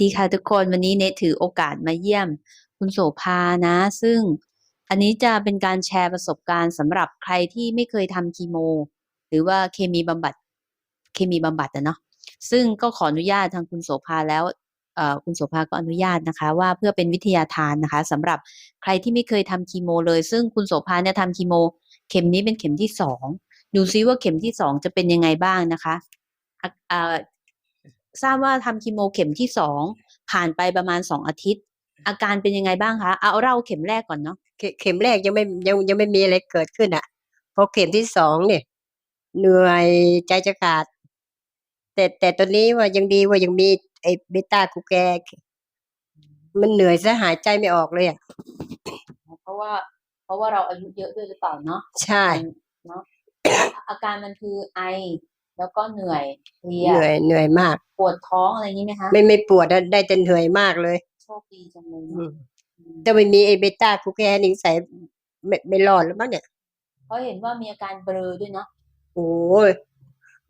ดีค่ะทุกคนวันนี้เนทถือโอกาสมาเยี่ยมคุณโสภานะ ซึ่งอันนี้จะเป็นการแชร์ประสบการณ์สำหรับใครที่ไม่เคยทำคีโม หรือว่าเคมีบำบัดเคมีบำบัดอะเนาะซึ่งก็ขออนุญาตทางคุณโสภาแล้วคุณโสภาก็อนุญาตนะคะ ว่าเพื่อเป็นวิทยาทานนะคะสำหรับใครที่ไม่เคยทำคีโม เลย ซึ่งคุณโสภาเนี่ยทำคีโม เข็มนี้เป็นเข็มที่สองดูซิว่าเข็มที่สองจะเป็นยังไงบ้างนะคะ ทราบว่าทำคีโมเข็มที่สองผ่านไปประมาณสองอาทิตย์ อาการเป็นยังไงบ้างคะเอาเอาเล่าเข็มแรกก่อนเนาะเขเข็มแรกยังไม่ยังยังไม่มีอะไรเกิดขึ้นอะพอเข็มที่สองเนี่ย เหนื่อยใจจะขาด แต่แต่ตอนนี้ว่ายังดีว่ายังมีไอ้เบต้ากูแกมันเหนื่อยซะหายใจไม่ออกเลยอะเพราะว่า เพราะว่าเราอายุเยอะด้วยหรือเปล่าเนาะใช่เนาะอาการมันคือไอ แล้วก็เหนื่อยเพลียเหนื่อยเหนื่อยมาก ปวดท้องอะไรอย่างนี้ไหมคะไม่ไม่ปวดอะได้แต่เหนื่อยมากเลย โชคดีจังเลยอืเนาะมอืมถ้าไม่มีไอ้เบต้ากูแกนี่ใส่ไม่ไม่รอดแล้วมั้งเนี่ยเพราะเห็นว่ามีอาการเบลอด้วยเนาะโอ้ย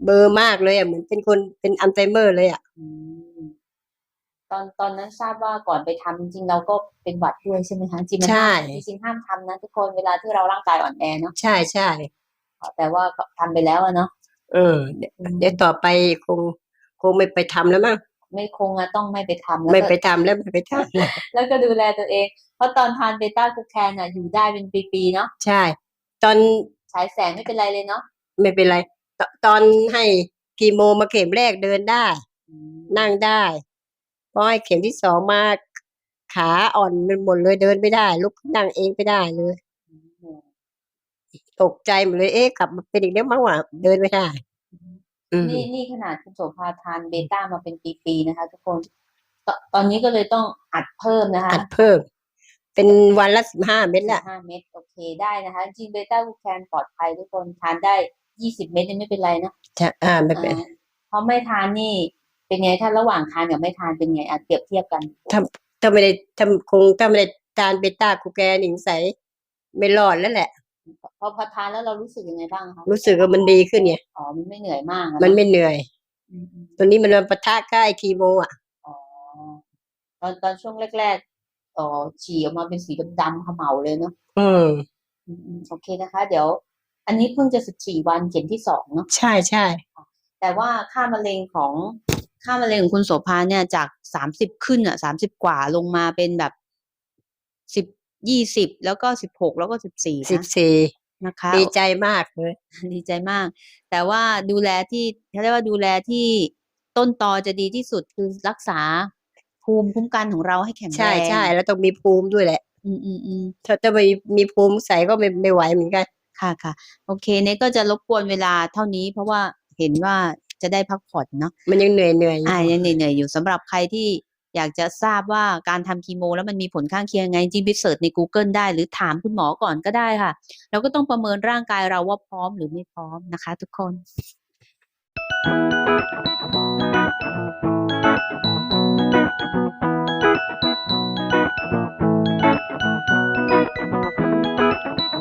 เบลอร์มากเลยอะเหมือนเป็นคนเป็นอัลไซเมอร์เลยอะอืมตอนตอนนั้นทราบว่าก่อนไปทำจริงๆเราก็เป็นหวัดด้วยใช่ไหมคะจริงๆมันใช่ห้ามจริงๆห้ามทำนะทุกคนเวลาที่เราร่างกายอ่อนแอเนาะใช่ใช่แต่ว่าก็ทำไปแล้วอะเนาะ เออเดี๋ยวเดี๋ยวต่อไปคง คงไม่ไปทำแล้วมั้งไม่คงอะต้องไม่ไปทำแล้วไม่ก็ ไปทำแล้วไม่ไปทำแล้วก็ดูแลตัวเอง เพราะตอนทานเบต้ากูแคนอะอยู่ได้เป็นปีๆเนาะใช่ ตอนฉายแสงไม่เป็นไรเลยเนาะไม่เป็นไรตตอนให้คีโมมาเข็มแรกเดินได้ อืมนั่งได้พอให้เข็มที่สองมาขาอ่อนเป็นหมดเลยเดินไม่ได้ ลุกนั่งเองไม่ได้เลย ตกใจหมดเลยเอ๊ะกลับมาเป็นอีกแล้วมั้งวะเดินไม่ได้อืมนี่นี่ขนาดคุณโสภาทานเบต้ามาเป็นปีๆนะคะ ทุกคนตตอนนี้ก็เลยต้องอัดเพิ่มนะคะ อัดเพิ่ม เป็นวันละสิบห้าเม็ดละห้าเม็ดโอเคได้นะคะ จริงเบต้ากูแคนปลอดภัยทุกคนทานได้ยี่สิบเม็ดยังไม่เป็นไรนะใช่อ่าไม่เป็นอ่าเพราะไม่ทานนี่เป็นไงถ้าระหว่างทานกับไม่ทานเป็นไงอะเปรียบเทียบกันถ้าไม่ได้ทำคงถ้าไม่ได้ทานเบต้ากูแกหนิงใสยไม่รอดแล้วแหละ พอพอทานแล้วเรารู้สึกยังไงบ้างคะรู้สึกว่ามันดีขึ้นไงอ๋อมันไม่เหนื่อยมากอะมันเอะไม่เหนื่อยอืมอืมตัวนี้มันมาปะทะใกล้คีโมอะอ๋อตอนตอนช่วงแรกๆอ๋อฉี่ออกมาเป็นสีดำๆเขม่าเลยเนาะอืมอืมอืมโอเคนะคะ เดี๋ยว อันนี้เพิ่งจะสิบสี่วันเข็มที่สองเนาะใช่ใช่แต่ว่าค่ามะเร็งของค่ามะเร็งของคุณโสภาเนี่ยจากสามสิบขึ้นอะสามสิบกว่าลงมาเป็นแบบสิบยี่สิบแล้วก็สิบหกแล้วก็สิบสี่สิบนะสี่ นะคะ ดีใจมากเลย ดีใจมาก แต่ว่าดูแลที่เขาเรียกว่าดูแลที่ต้นตอจะดีที่สุดคือรักษาภูมิคุ้มกันของเราให้แข็งแรงใช่ใช่แล้วต้องมีภูมิด้วยแหละ อืมอืมอืมถ้าถ้าไม่มีภูมิใส่ก็ไม่ไม่ไหวเหมือนกัน ค่ะค่ะ โอเคเนี่ยก็จะรบกวนเวลาเท่านี้ เพราะว่าเห็นว่าจะได้พักผ่อนเนาะมันยังเหนื่อยเหนื่อยอยู่อ่ายังเหนื่อยๆอยู่สำหรับใครที่ อยากจะทราบว่าการทำคีโม แล้วมันมีผลข้างเคียงไง จริงไปเสิร์ชใน Google ได้ หรือถามคุณหมอก่อนก็ได้ค่ะ เราก็ต้องประเมินร่างกายเราว่าพร้อมหรือไม่พร้อมนะคะ ทุกคน